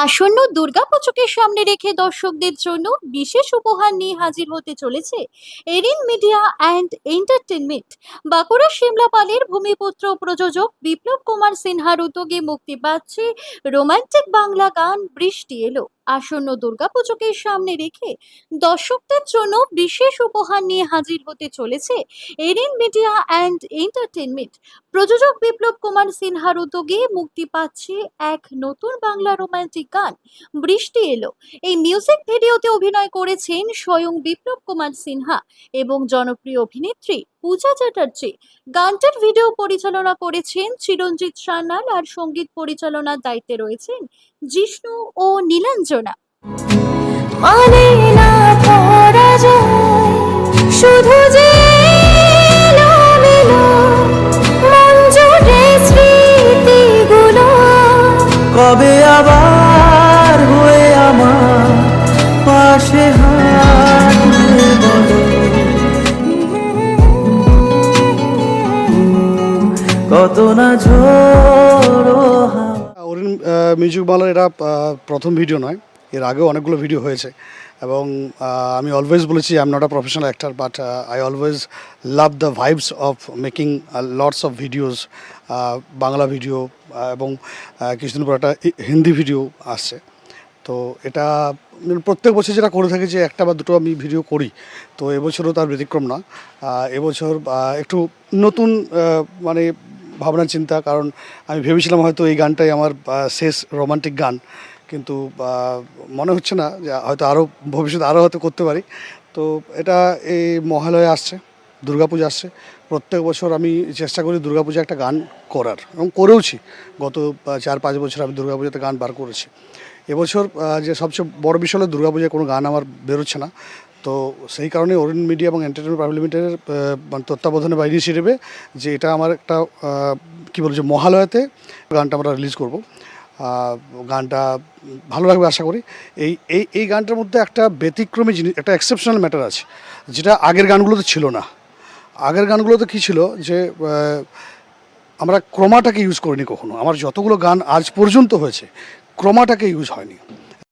আসন্ন দুর্গাপুজোকে সামনে রেখে দর্শকদের জন্য বিশেষ উপহার নিয়ে হাজির হতে চলেছে Erin media and entertainment Bankura শিমলাপালের ভূমিপুত্র প্রযোজক বিপ্লব কুমার সিনহার উদ্যোগে মুক্তি পাচ্ছে রোমান্টিক বাংলা গান বৃষ্টি এলো। আসন্ন দুর্গাপুজোকে সামনে রেখে দর্শকদের জন্য বিশেষ উপহার নিয়ে হাজির হতে চলেছে এরিন মিডিয়া অ্যান্ড এন্টারটেনমেন্ট প্রযোজক বিপ্লব কুমার সিনহার উদ্যোগে মুক্তি পাচ্ছে এক নতুন বাংলা রোমান্টিক গান, বৃষ্টি এলো। এই মিউজিক ভিডিওতে অভিনয় করেছেন স্বয়ং বিপ্লব কুমার সিনহা এবং জনপ্রিয় অভিনেত্রী পূজা চ্যাটার্জি। গানটার ভিডিও পরিচালনা করেছেন চিরঞ্জিত সান্যাল আর সংগীত পরিচালনার দায়িত্বে রয়েছেন জিষ্ণু ও নীলাঞ্জনা। শুধু যে কবে আবার হয়ে আমার পাশে কত না ঝোড়ো অরিন মিউজিক বাংলার এটা প্রথম ভিডিও নয়, এর আগেও অনেকগুলো ভিডিও হয়েছে। এবং আমি অলওয়েজ বলেছি I am not a professional actor but I always love the vibes of making lots of videos Bangla video এবং কিছুদিন পর একটা হিন্দি ভিডিও আসছে। তো এটা প্রত্যেক বছর যেটা করে থাকি যে একটা বা দুটো আমি ভিডিও করি। তো এবছরও তার ব্যতিক্রম না। এবছর একটু নতুন মানে ভাবনা চিন্তা, কারণ আমি ভেবেছিলাম হয়তো এই গানটাই আমার শেষ রোমান্টিক গান। কিন্তু মনে হচ্ছে না যে হয়তো আরও ভবিষ্যতে আরও হয়তো করতে পারি। তো এটা এই মহালয়ে আসছে, দুর্গাপূজা আসছে। প্রত্যেক বছর আমি চেষ্টা করি দুর্গাপূজা একটা গান করার এবং করেওছি। গত চার, পাঁচ বছর আমি দুর্গাপূজাতে গান বার করেছি। এবছর যে সবচেয়ে বড় বিষয় হলো দুর্গাপূজায় কোনো গান আমার বেরোচ্ছে না। তো সেই কারণে অরিন মিডিয়া এবং এন্টারটেনমেন্ট প্রাইভেট লিমিটেডের মানে তত্ত্বাবধানে বা ইনিশিয়েটিভে যে এটা আমার একটা কী বলছে মহালয়াতে গানটা আমরা রিলিজ করব। গানটা ভালো লাগবে আশা করি। এই এই এই গানটার মধ্যে একটা ব্যতিক্রমী জিনিস, একটা এক্সেপশনাল ম্যাটার আছে, যেটা আগের গানগুলোতে ছিল না। আগের গানগুলোতে কী ছিল যে আমরা ক্রোমাটাকে ইউজ করিনি কখনো। আমার যতগুলো গান আজ পর্যন্ত হয়েছে, ক্রোমাটাকে ইউজ হয়নি।